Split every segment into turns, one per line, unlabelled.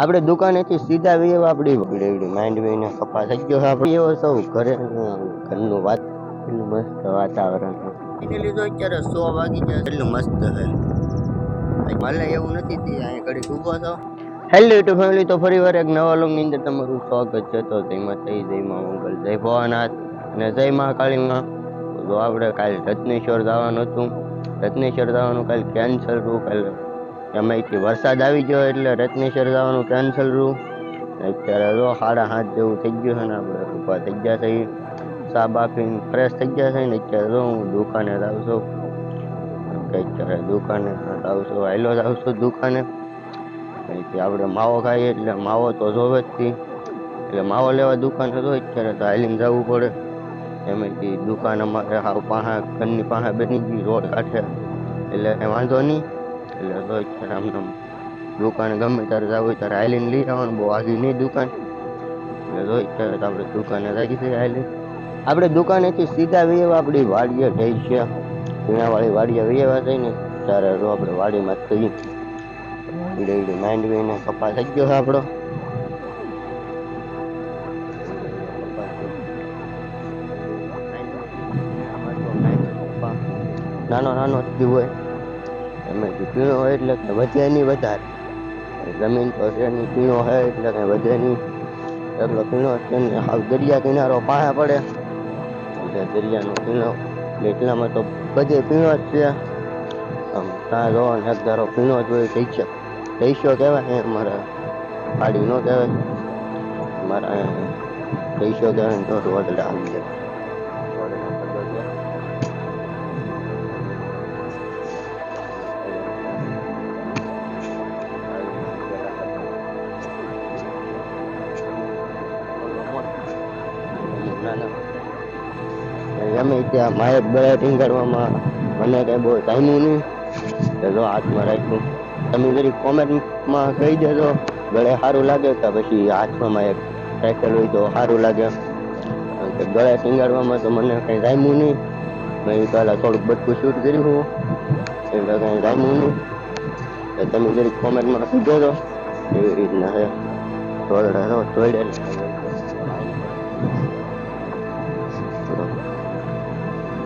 આપણે દુકાનેથી સીધા વીએ આપણી બગડેવડી માઇન્ડ વીને કપા થઈ ગયો આપણે. એવો સૌ ઘરે ઘરનું વાત એટલું મસ્ત વાતાવરણ એને લીધો અત્યારે સો વાગી જાય એટલું મસ્ત છે. ભલે એવું નથી તે અહીંયા ઘડી ઊભો છો. હેલો યુટ્યુબ ફેમિલી તો ફરી વાર એક નવા લોગની અંદર તમારું સ્વાગત છે. તો જયમાં થઈ જય મા મંગલ જય ભવાનાથ અને જય મા કાળીમાં તો આપણે કાલે રત્નેશ્વર જવાનું હતું. રત્નેશ્વર જવાનું કાલે કેન્સલ રહ્યું કાલે એમાંથી વરસાદ આવી ગયો એટલે રત્નેશ્વર જવાનું કેન્સલ રહ્યું. અત્યારે જો સાડા હાથ જેવું થઈ ગયું છે ને આપણે ઊભા થઈ ગયા છે ચા બા ફ્રેશ થઈ ગયા છે ને અત્યારે જો હું દુકાને જાઉં છું અત્યારે દુકાને જાઉં છું જાઉં છું દુકાને. અહીંથી આપણે માવો ખાઈએ એટલે માવો તો જોવે જ એટલે માવો લેવા દુકાને તો અત્યારે તો હાલીને જવું પડે. એમાંથી દુકાન અમારે હાવ પાહા ઘરની પાસે બની ગઈ, રોડ કાંઠે. એટલે વાંધો નહીં. એટલે રોજ આમ દુકાને ગમે ત્યારે જવું હોય ત્યારે હાલીને લઈ આવવાનું. બહુ આગી નહીં દુકાન. એટલે રોજ અત્યારે આપણે દુકાને રાખી છે હાલી આપણે દુકાનેથી સીધા વેવા આપણી વાડીએ જઈ છે. પીણાવાળી વાડીએ વેવા જઈને ત્યારે રો આપણે વાડીમાં જ થઈ ઈડે માંડવીને કપા થઈ ગયો છે આપણો. નાનો નાનો જ હોય. એમાંથી પીણો હોય એટલે કે વધે નહીં વધારે જમીન તો છે નહીં, પીણો હોય એટલે કે વધે નહીં એટલો પીણો છે ને, હાવ દરિયા કિનારો પાસે પડે. એટલે દરિયાનો પીણો એટલામાં તો બધે પીણો જ છે. આમ ત્યાં જોવા ને ધારો પીણો જ હોય, થઈ છે રહીશો કહેવાય અમારા પાડી ન કહેવાય. મારા રહીશો કહેવાય તો રોડ આવી જાય અમે ત્યાં માયક ગળે ટીંગાડવામાં મને કઈ બહુ ટાઈમું નહીં. તો જો હાથમાં રાખ્યું તમે જરી કોમેન્ટમાં કહી દેજો ગળે સારું લાગે કે પછી હાથમાં માયક રાખેલું હોય તો સારું લાગે. ગળે ટીંગાડવામાં તો મને કઈ ટાઈમું નહીં. મેં પહેલાં થોડુંક બધું શૂટ કર્યું એટલે કઈ ટાઈમું નહીં. તમે જરી કોમેન્ટમાં કહી દેજો એવી રીતના છે. થોડા જોડે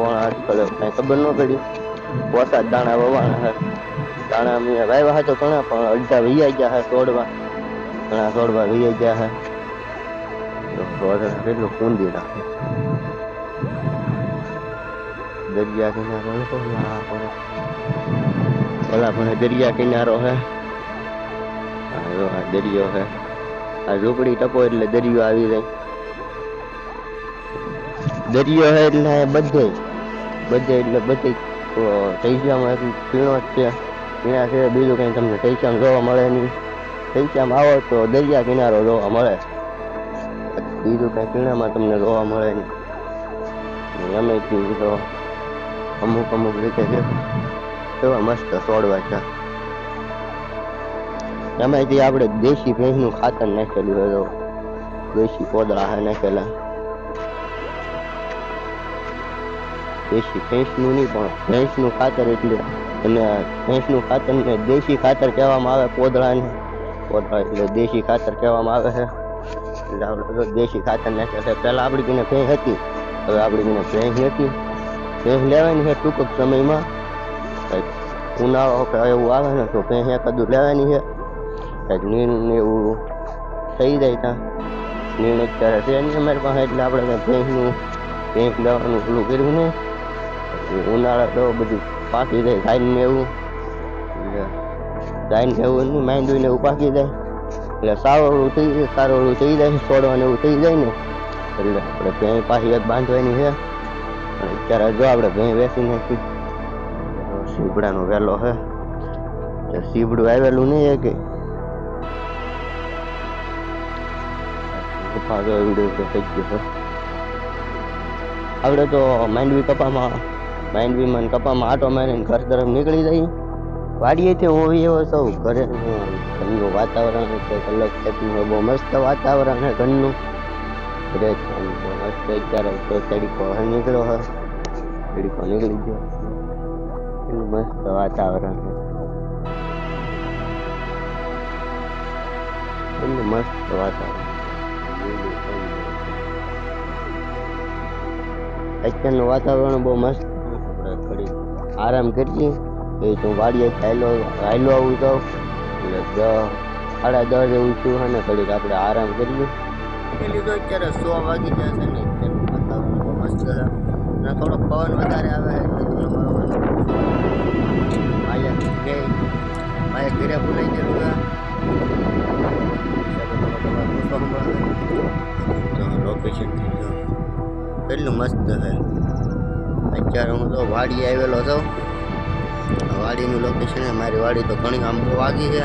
વણ આજકાલ કઈ ખબર ન પડી. વરસાદ દાણા વવાણા હે દાણા અમે વાવ્યા હતા ઘણા, પણ અડધા વૈયા ગયા હે છોડવા ઘણા છોડવા વૈયા ગયા હે તો છોડ કેટલું કુંદી રાખે. દરિયા કિનારો હતો ના પણ? ઓલા પણ દરિયા કિનારો હે. આ જો આ દરિયો હે. આ ઝૂંપડી ટપો એટલે દરિયો આવી જાય. દરિયો હે એટલે બધે. બધે એટલે બધી તૈસામાં પીણો જ છે. પીણા છે, બીજું કંઈ તમને તૈસામાં જોવા મળે નહીં. તૈસામાં આવો તો દરિયા કિનારો જોવા મળે. બીજું કંઈ પીણામાં તમને જોવા મળે નહીં. અમે તો અમુક અમુક રીતે છે. એવા મસ્ત છોડવા છે. એમાંથી આપણે દેશી ભેંસનું ખાતર નાખેલું હોય દેશી પોદળા નાખેલા. દેશી ભેંસનું નહીં, પણ ભેંસનું ખાતર એટલે અને ભેંસનું ખાતર ને દેશી ખાતર કહેવામાં આવે પોદળાને. પોદળા એટલે દેશી ખાતર કહેવામાં આવે છે. એટલે આપણે તો દેશી ખાતર નાખે છે. પહેલાં આપણી કને ભેંસ હતી. હવે આપણી કને ભેંસ નથી. ભેંસ લેવાની છે ટૂંક જ સમયમાં. કંઈક ઉનાળો કે એવું આવે ને તો ભેંસ એકાદું લેવાની છે. કંઈક નીણ ને એવું થઈ જાય ત્યાં. નીણ અત્યારે છે નહીં અમારી પાસે, એટલે આપણે કંઈ ભેંસનું, ભેંસ લેવાનું પેલું કર્યું નહીં. ઉનાળા તો બધું પાકી જાય ગાય ને એવું એટલે ને એવું નહીં માંડવીને એવું પાકી જાય. એટલે સારોળું થઈ જાય સારોળું થઈ જાય, છોડવાનું એવું થઈ જાય ને. એટલે આપણે ભેં પાછી એક બાંધવાની છે. અત્યારે જો આપણે ભેં વેચી નાખી. સીબડાનો વેલો છે. સીબડું આવેલું નહીં કે કપા થઈ ગયો છે. આપણે તો માંડવી કપામાં માંડવીમાં કપામાં આટો મારીને ઘર તરફ નીકળી જઈએ વાડીએથી હોવી એવો સૌ ઘરે ઘરનું વાતાવરણ છે અલગ ટાઈપનું બહુ મસ્ત વાતાવરણ છે ઘરનું. મસ્ત અત્યારે તો તડીકો નીકળ્યો હોય તડીકો નીકળી ગયો. એટલું મસ્ત વાતાવરણ છે. એટલું મસ્ત વાતાવરણ અત્યારનું વાતાવરણ બહુ મસ્ત આરામ કરી એ તો વાડીએ હાલો હાલો આવું તો. એટલે સાડા દસ જે ઉઠ્યું છે ને ઘડીક આપણે આરામ કરીએ. લીધો અત્યારે સો વાગી ગયા છે ને વાતાવરણ બહુ મસ્ત છે. અને થોડો પવન વધારે આવે એટલે તમને બરોબર માયા ઘરે માયા ઘરે ભૂલાઈ ગયેલું લોકેશન કેટલું મસ્ત છે. અત્યારે હું તો વાડી આવેલો હતો. વાડીનું લોકેશન છે, મારી વાડી તો ઘણી આમ બહુ વાગી છે.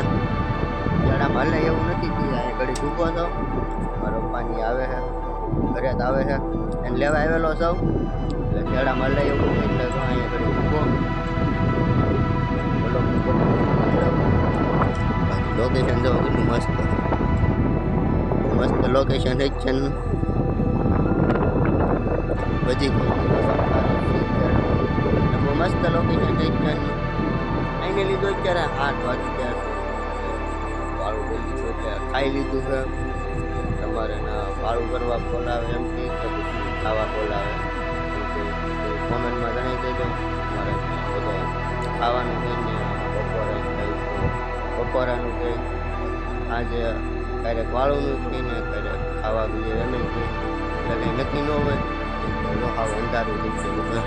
જરા હાલે એવું નથી કે અહીંયા ઘડી ચૂકો છો મારો પપ્પાની આવે છે જ આવે છે. એને લેવા આવેલો સૌ એટલે જરા મળે એવું એટલે તો અહીંયા ઘડી ચૂકો લોકેશન તો કેટલું મસ્ત. મસ્ત લોકેશન છે છે ને બધી બહુ મસ્ત લોકેશન છે છે એને લીધો અત્યારે આઠ વાગી ગયા વાળું બોલી બોલ્યું એટલે ખાઈ લીધું છે તમારે ના વાળું કરવા બોલાવે એમ કે ખાવા બોલાવે કોમેન્ટમાં જણાવી દેજો મારે બધા ખાવાનું કહીને બપોરે બપોરાનું કંઈ આજે ક્યારેક વાળુંનું કહીને ક્યારેક ખાવા બીજે કંઈ એટલે કંઈ નક્કી ન હોય તો હાવ અંધારું થઈ ગયેલું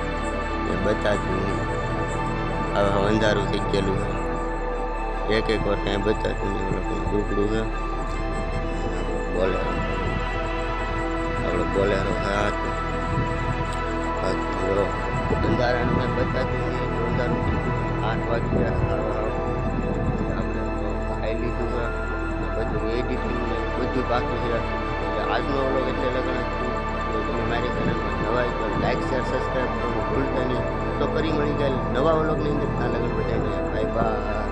એ બતાવ્યું નહીં. હવે હવે અંધારું થઈ ગયેલું. એક એક વાર કાંઈ બતાવ્યું નહીં, ઓલું ઝૂંપડું છે બોલે આપણો બોલેરો. છે આ તો થોડો અંધારાનું કાંઈ બતાવ્યું નહીં અંધારું આઠ વાગી ગયા આપણે ખાઈ લીધું છે બધું એડિટિંગ બધું બાકી છે આજનો વ્લોગ એટલે લગ્ન તો તમે મારી ચેનલમાં નવા હોય તો લાઇક શેર સબસ્ક્રાઈબ કરવાનું ભૂલતા નહીં. તો ફરી મળી જાય નવા વ્લોગની અંદર. ત્યાં લગન બધાને બાય બાય